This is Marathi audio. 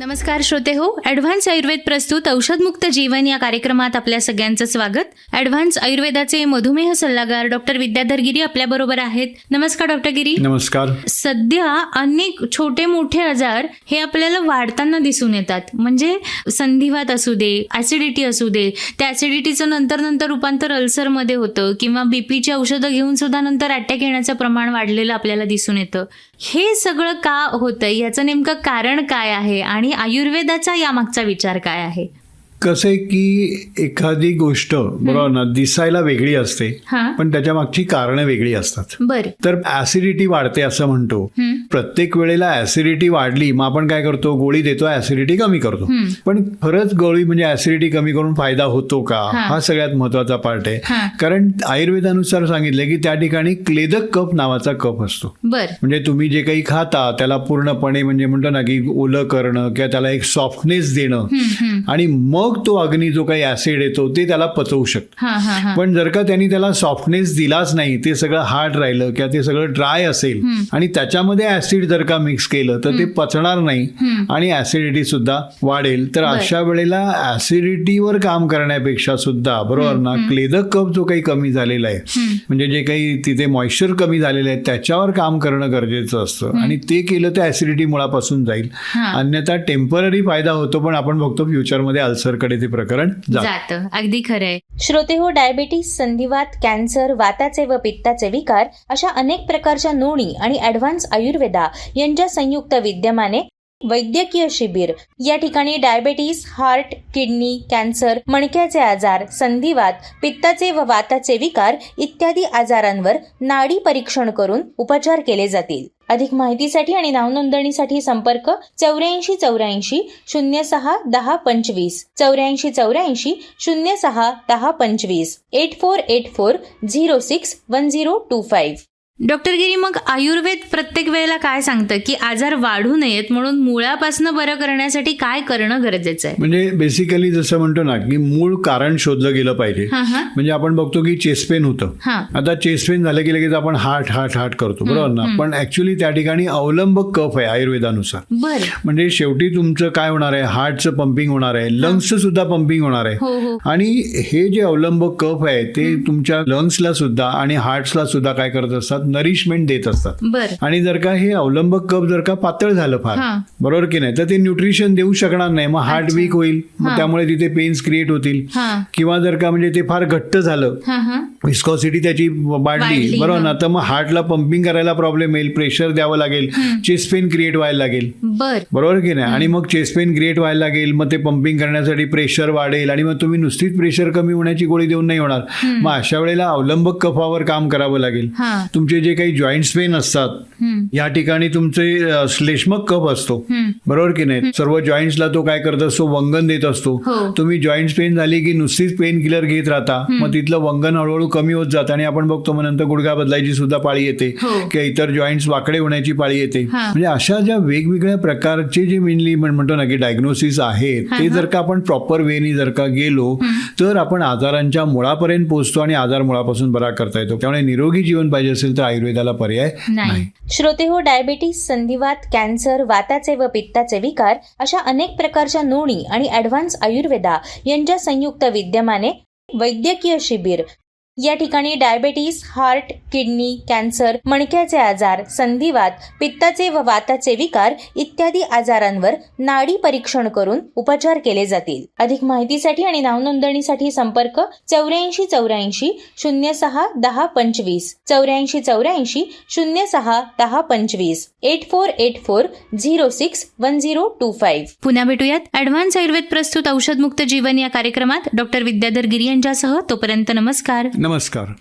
नमस्कार श्रोते हो ॲडव्हान्स आयुर्वेद प्रस्तुत औषधमुक्त जीवन या कार्यक्रमात आपल्या सगळ्यांचं स्वागत. ॲडव्हान्स आयुर्वेदाचे मधुमेह सल्लागार डॉक्टर विद्याधर गिरी आपल्याबरोबर आहेत. नमस्कार डॉक्टर गिरी. नमस्कार. सध्या अनेक छोटे मोठे आजार हे आपल्याला वाढताना दिसून येतात. म्हणजे संधिवात असू दे ऍसिडिटी असू दे त्या ऍसिडिटीचं नंतर नंतर रूपांतर अल्सरमध्ये होतं किंवा बीपीची औषधं घेऊन सुद्धा नंतर अटॅक येण्याचं प्रमाण वाढलेलं आपल्याला दिसून येतं. हे सगळं का होतंय? याचं नेमकं कारण काय आहे? आणि आयुर्वेदाचा यामागचा विचार काय आहे? कसं आहे की एखादी गोष्ट बरोबर ना दिसायला वेगळी असते पण त्याच्या मागची कारणं वेगळी असतात. बर. तर ऍसिडिटी वाढते असं म्हणतो. प्रत्येक वेळेला ऍसिडिटी वाढली मग आपण काय करतो? गोळी देतो ऍसिडिटी कमी करतो. पण खरंच गोळी म्हणजे ऍसिडिटी कमी करून फायदा होतो का? हा. सगळ्यात महत्त्वाचा पार्ट. आहे. कारण आयुर्वेदानुसार सांगितलं की त्या ठिकाणी क्लेदक कप नावाचा कप असतो. म्हणजे तुम्ही जे काही खाता त्याला पूर्णपणे म्हणजे म्हणतो ना की ओलं करणं किंवा त्याला एक सॉफ्टनेस देणं. आणि मग तो अग्नी जो काही ऍसिड येतो ते त्याला पचवू शकतो. पण जर का त्यांनी त्याला सॉफ्टनेस दिलाच नाही ते सगळं हार्ड राहिलं किंवा ते सगळं ड्राय असेल आणि त्याच्यामध्ये ऍसिड जर का मिक्स केलं तर ते पचणार नाही आणि ऍसिडिटी सुद्धा वाढेल. तर. अशा वेळेला ऍसिडिटीवर काम करण्यापेक्षा सुद्धा बरोबर ना? क्लेदक कप जो काही कमी झालेला आहे म्हणजे जे काही तिथे मॉइश्चर कमी झालेलं आहे त्याच्यावर काम करणं गरजेचं असतं. आणि ते केलं तर ऍसिडिटी मुळापासून जाईल. अन्यथा टेंपररी फायदा होतो पण आपण बघतो फ्युचरमध्ये अल्सरकडे ते प्रकरण जातं. अगदी खरंय. श्रोते हो डायबिटीस संधिवात कॅन्सर वाताचे व पित्ताचे विकार अशा अनेक प्रकारच्या नोणी आणि ॲडव्हान्स आयुर्वेदा यांच्या संयुक्त विद्यमाने वैद्यकीय शिबिर. या ठिकाणी डायबेटीस हार्ट किडनी कॅन्सर मणक्याचे आजार संधिवात पित्ताचे व वाताचे विकार इत्यादी आजारांवर नाडी परीक्षण करून उपचार केले जातील. अधिक माहितीसाठी आणि नावनोंदणीसाठी संपर्क चौऱ्याऐंशी चौऱ्याऐंशी शून्य सहा दहा पंचवीस. चौऱ्याऐंशी चौऱ्याऐंशी शून्य सहा दहा पंचवीस. Eight four eight four zero six one zero two five. Doctor Giri मग आयुर्वेद प्रत्येक वेळेला काय सांगतं? की आजार वाढू नयेत म्हणून मुळापासून बरं करण्यासाठी काय करणं गरजेचं आहे? म्हणजे बेसिकली जसं म्हणतो ना की मूळ कारण शोधलं गेलं पाहिजे. म्हणजे आपण बघतो की चेस्ट पेन होतं. आता चेस्ट पेन झालं की लगेच आपण हार्ट हार्ट हार्ट करतो. बरोबर ना? पण ऍक्च्युली त्या ठिकाणी अवलंबक कफ आहे आयुर्वेदानुसार. म्हणजे शेवटी तुमचं काय होणार आहे? हार्टचं पंपिंग होणार आहे. लंग्सचं सुद्धा पंपिंग होणार आहे. हो हो. आणि हे जे अवलंबक कफ आहे ते तुमच्या लंग्सला सुद्धा आणि हार्ट्सला सुद्धा काय करत असतात? नरिशमेंट देत असतात. आणि जर का हे अवलंबक कप जर का पातळ झालं फार. बरोबर की नाही? तर ते न्यूट्रिशन देऊ शकणार नाही. मग हार्ट. वीक होईल मग. त्यामुळे तिथे पेन्स क्रिएट होतील. हा. किंवा जर का म्हणजे ते फार घट्ट झालं हा हा. विस्कॉसिटी त्याची वाढली बरोबर. ना? तर मग हार्टला पंपिंग करायला प्रॉब्लेम येईल प्रेशर द्यावं लागेल चेस्ट पेन क्रिएट व्हायला लागेल. बर. बरोबर की नाही? आणि मग चेस्ट पेन क्रिएट व्हायला लागेल मग ते पंपिंग करण्यासाठी प्रेशर वाढेल आणि मग तुम्ही नुसतीच प्रेशर कमी होण्याची गोळी देऊन नाही होणार. मग अशा वेळेला अवलंबक कफावर काम करावं लागेल. हा. तुमचे जे काही जॉईंट्स पेन असतात या ठिकाणी तुमचे श्लेष्मक कफ असतो. बरोबर की नाही? सर्व जॉईंट्सला तो काय करत असतो? वंगन देत असतो. हो. तुम्ही जॉईंट्स पेन झाली की नुसतीच पेन किलर घेत राहता मग तिथलं वंगन हळूहळू कमी होत जातं आणि आपण बघतो मग नंतर गुडघा बदलायची सुद्धा पाळी येते हो. किंवा इतर जॉईंट्स वाकडे होण्याची पाळी येते. म्हणजे अशा ज्या वेगवेगळ्या प्रकारचे जे मेनली म्हणतो ना की डायग्नोसिस आहेत ते. जर का आपण प्रॉपर वेनी जर का गेलो तर आपण आजारांच्या मुळापर्यंत पोहोचतो आणि आजार मुळापासून बरा करता येतो. त्यामुळे निरोगी जीवन पाहिजे असेल तर आयुर्वेदाला पर्याय नाही. श्रोते हो डायबिटीस संधिवात कॅन्सर वाताचे व पित्ताचे विकार अशा अनेक प्रकारच्या नोणी आणि ॲडव्हान्स आयुर्वेदा यांच्या संयुक्त विद्यमाने वैद्यकीय शिबिर या ठिकाणी डायबेटीस हार्ट किडनी कॅन्सर मणक्याचे आजार संधिवात पित्ताचे व वाताचे विकार इत्यादी आजारांवर नाडी परीक्षण करून उपचार केले जातील. अधिक माहितीसाठी आणि नावनोंदणीसाठी संपर्क चौऱ्याऐंशी चौऱ्याऐंशी शून्य सहा दहा पंचवीस. चौऱ्याऐंशी चौऱ्याऐंशी शून्य सहा दहा पंचवीस. Eight four eight four zero six one zero two five. पुन्हा भेटूयात. ॲडव्हान्स आयुर्वेद प्रस्तुत औषधमुक्त जीवन या कार्यक्रमात डॉक्टर विद्याधर गिरी यांच्यासह तोपर्यंत नमस्कार. नमस्कार